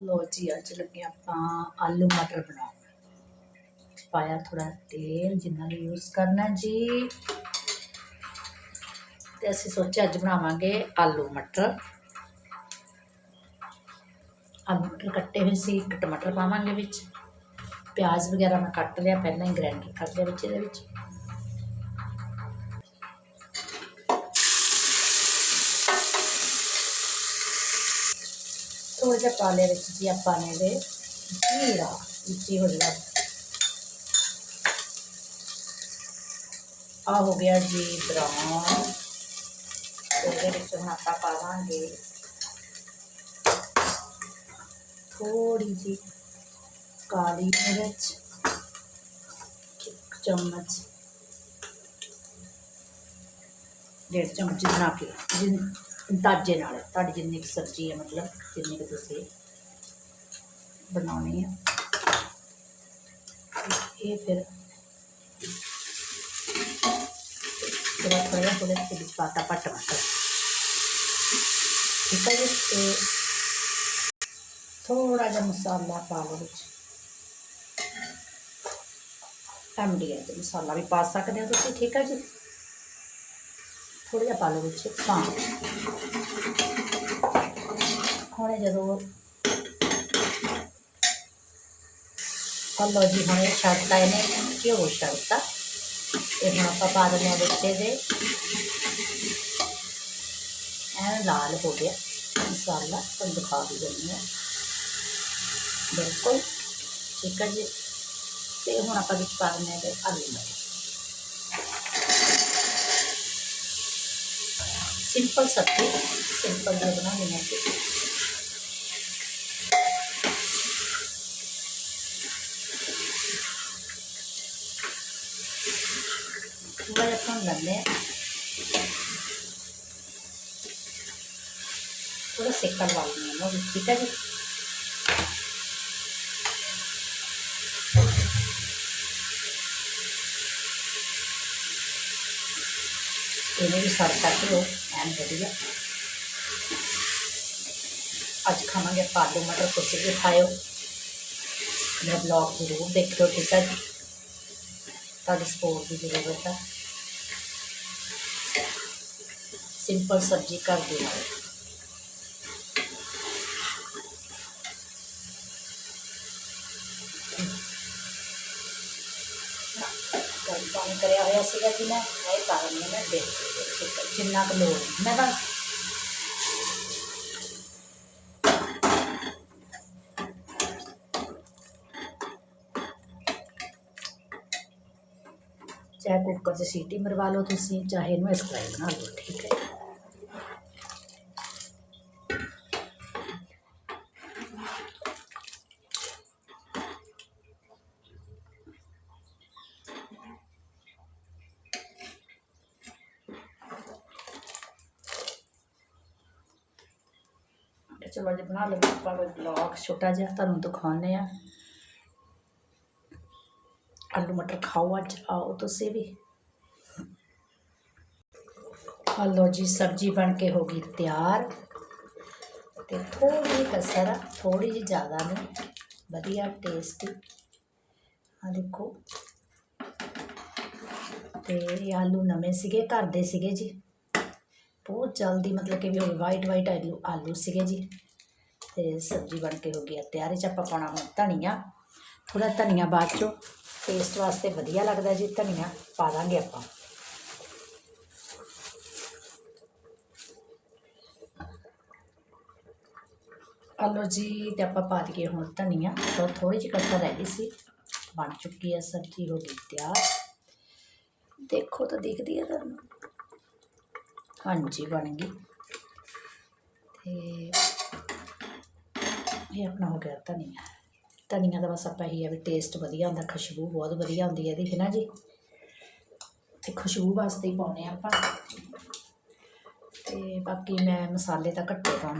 ਲੋ ਜੀ, ਅੱਜ ਲੱਗੇ ਆਪਾਂ ਆਲੂ ਮਟਰ ਬਣਾਉਣ। ਪਾਇਆ ਥੋੜਾ ਤੇਲ ਜਿੰਨਾ ਵੀ ਯੂਜ਼ ਕਰਨਾ ਜੀ। ਤੇ ਅਸੀਂ ਸੋਚਿਆ ਅੱਜ ਬਣਾਵਾਂਗੇ ਆਲੂ ਮਟਰ। ਆਲੂ ਮਟਰ ਕੱਟੇ ਹੋਏ ਸੀ, ਇੱਕ ਟਮਾਟਰ ਪਾਵਾਂਗੇ ਵਿੱਚ। ਪਿਆਜ਼ ਵਗੈਰਾ ਮੈਂ ਕੱਟ ਲਿਆ, ਪਹਿਲਾਂ ਹੀ ਗ੍ਰਾਈਂਡਰ ਕਰ ਲਿਆ ਵਿੱਚ ਇਹਦੇ ਵਿੱਚ। ਥੋੜਾ ਜਿਹਾ ਪਾ ਲਿਆ ਵਿੱਚ ਜੀ ਆਪਾਂ ਨੇ ਦੇ ਜੀਰਾ ਵਿੱਚ ਹੀ ਹੋ ਜਾਣਾ ਆ ਹੋ ਗਿਆ ਜੀ ਬਰਾਊਨ ਉਹਦੇ ਵਿੱਚ ਹੁਣ ਆਪਾਂ ਪਾਵਾਂਗੇ ਥੋੜੀ ਜੀ ਕਾਲੀ ਮਿਰਚ ਇੱਕ ਚਮਚ ਡੇਢ ਚਮਚ ਬਣਾ ਕੇ ਜਿੰਨ ਅੰਦਾਜ਼ੇ ਨਾਲ ਤੁਹਾਡੀ ਜਿੰਨੀ ਕੁ ਸਬਜ਼ੀ ਹੈ ਮਤਲਬ ਜਿੰਨੀ ਕੁ ਤੁਸੀਂ ਬਣਾਉਣੀ ਹੈ ਇਹ ਫਿਰ ਥੋੜਾ ਥੋੜਾ ਥੋੜਾ ਤੇ ਵਿੱਚ ਪਾਤਾ ਪਾ ਟਮਾਟਰ ਠੀਕ ਹੈ ਜੀ ਤੇ ਥੋੜਾ ਜਿਹਾ ਮਸਾਲਾ ਪਾ ਲਓ ਵਿੱਚ ਐਮਡੀ ਹੈ ਜੀ ਮਸਾਲਾ ਵੀ ਪਾ ਸਕਦੇ ਹੋ ਤੁਸੀਂ ਠੀਕ ਹੈ थोड़ी पालो बिच पां हूँ जो हलो जी हूँ छड़ता इन्हें घ्यो छड़ता ये हम आप पा देने बच्चे दे। एन लाल हो गया मसाला तुम दिखा भी देनी बिल्कुल। ठीक है जी। तो हूँ आप पा देने आलू मटर simple santi simple de hacerme voy a de cebollón vamos a quitarle tiene que estar ਜਿਹਾ ਬਣਾਉਣੀ ਹੈ ਜੀ ਥੋੜਾ ਜਿਹਾ ਭੁੰਨ ਲੈਂਦੇ ਹਾਂ ਥੋੜਾ ਸੇਕਣ ਵਾਲੀ ਹੈ ਨਾ ਠੀਕ ਹੈ ਜੀ ਇਹਨੇ ਵੀ ਸੜ ਕਰਕੇ ਉਹ ਐਨ ਵਧੀਆ ਅੱਜ ਖਾਵਾਂਗੇ ਆਪਾਂ ਆਲੂ ਮਟਰ ਤੁਸੀਂ ਵੀ ਖਾਇਓ ਮੇਰਾ ਬਲੌਗ ਜ਼ਰੂਰ ਦੇਖਿਓ ਠੀਕ ਹੈ ਜੀ ਤੁਹਾਡੀ ਸਪੋਰਟ ਦੀ ਜ਼ਰੂਰਤ ਹੈ ਸਿੰਪਲ ਸਬਜ਼ੀ ਘਰ ਦੀ ਨਾਲ ਕਰਿਆ ਹੋਇਆ ਸੀਗਾ ਜੀ ਮੈਂ ਇਹ ਪਾ ਦਿੰਦੀ ਮੈਂ ਦੇਖ ਜਿੰਨਾ ਕੁ ਲੋੜ ਮੈਂ ਤਾਂ ਚਾਹੇ ਕੁੱਕਰ 'ਚ ਸੀਟੀ ਮਰਵਾ ਲਓ ਤੁਸੀਂ, ਚਾਹੇ ਇਹਨੂੰ ਇਸ ਤਰ੍ਹਾਂ ਬਣਾ ਲਓ, ਠੀਕ ਹੈ। ਚਲੋ ਅੱਜ ਬਣਾ ਲਓ ਆਪਾਂ ਕੋਈ ਬਲੌਗ ਛੋਟਾ ਜਿਹਾ, ਤੁਹਾਨੂੰ ਦਿਖਾਉਂਦੇ ਆ ਆਲੂ ਮਟਰ ਖਾਓ ਅੱਜ, ਆਓ ਤੁਸੀਂ ਵੀ। ਆਲੋ ਜੀ, ਸਬਜ਼ੀ ਬਣ ਕੇ ਹੋ ਗਈ ਤਿਆਰ। ਤੇ ਥੋੜੀ ਜਿਹੀ ਕਸਰ ਆ ਥੋੜੀ ਜਿਹੀ ਜ਼ਿਆਦਾ ਨਹੀਂ, ਵਧੀਆ ਟੇਸਟੀ ਆ ਦੇਖੋ। ਤੇ ਇਹ ਆਲੂ ਨਵੇਂ ਸੀਗੇ, ਘਰ ਦੇ ਸੀਗੇ ਜੀ। ਬਹੁਤ ਜਲਦੀ ਮਤਲਬ ਕਿ ਵੀ ਵਾਈਟ ਵਾਈਟ ਆਲੂ ਆਲੂ ਸੀਗੇ ਜੀ। ਤੇ ਸਬਜ਼ੀ ਬਣ ਕੇ ਹੋ ਗਈ ਆ ਤਿਆਰ। ਇਹ 'ਚ ਆਪਾਂ ਪਾਉਣਾ ਹੁਣ ਧਨੀਆ। ਥੋੜਾ ਧਨੀਆ ਬਾਅਦ ਚੋਂ ਟੇਸਟ ਵਾਸਤੇ ਵਧੀਆ ਲੱਗਦਾ ਜੀ ਧਨੀਆ ਪਾ ਦਾਂਗੇ ਆਪਾਂ। ਆਲੋ ਜੀ, ਤੇ ਆਪਾਂ ਪਾ ਦਈਏ ਹੁਣ ਧਨੀਆ। ਤਾਂ ਥੋੜੀ ਜਿਹੀ ਕਸਰ ਰਹਿ ਗਈ ਸੀ। ਬਣ ਚੁੱਕੀ ਹੈ ਸਬਜ਼ੀ, ਹੋ ਗਈ ਤਿਆਰ। ਦੇਖੋ ਤਾਂ ਦਿਖਦੀ ਹੈ ਤੁਹਾਨੂੰ। ਹਾਂਜੀ, ਬਣ ਗਈ। ਤੇ ਇਹ ਆਪਣਾ ਹੋ ਗਿਆ ਧਨੀਆ। ਧਨੀਆ ਦਾ ਬਸ ਆਪਾਂ ਇਹੀ ਆ ਵੀ ਟੇਸਟ ਵਧੀਆ ਹੁੰਦਾ, ਖੁਸ਼ਬੂ ਬਹੁਤ ਵਧੀਆ ਹੁੰਦੀ ਹੈ ਇਹਦੀ, ਹੈ ਨਾ ਜੀ? ਤੇ ਖੁਸ਼ਬੂ ਵਾਸਤੇ ਹੀ ਪਾਉਨੇ ਆ ਆਪਾਂ। ਤੇ ਬਾਕੀ ਮੈਂ ਮਸਾਲੇ ਤਾਂ ਘੱਟੇ ਪਾਉਣੇ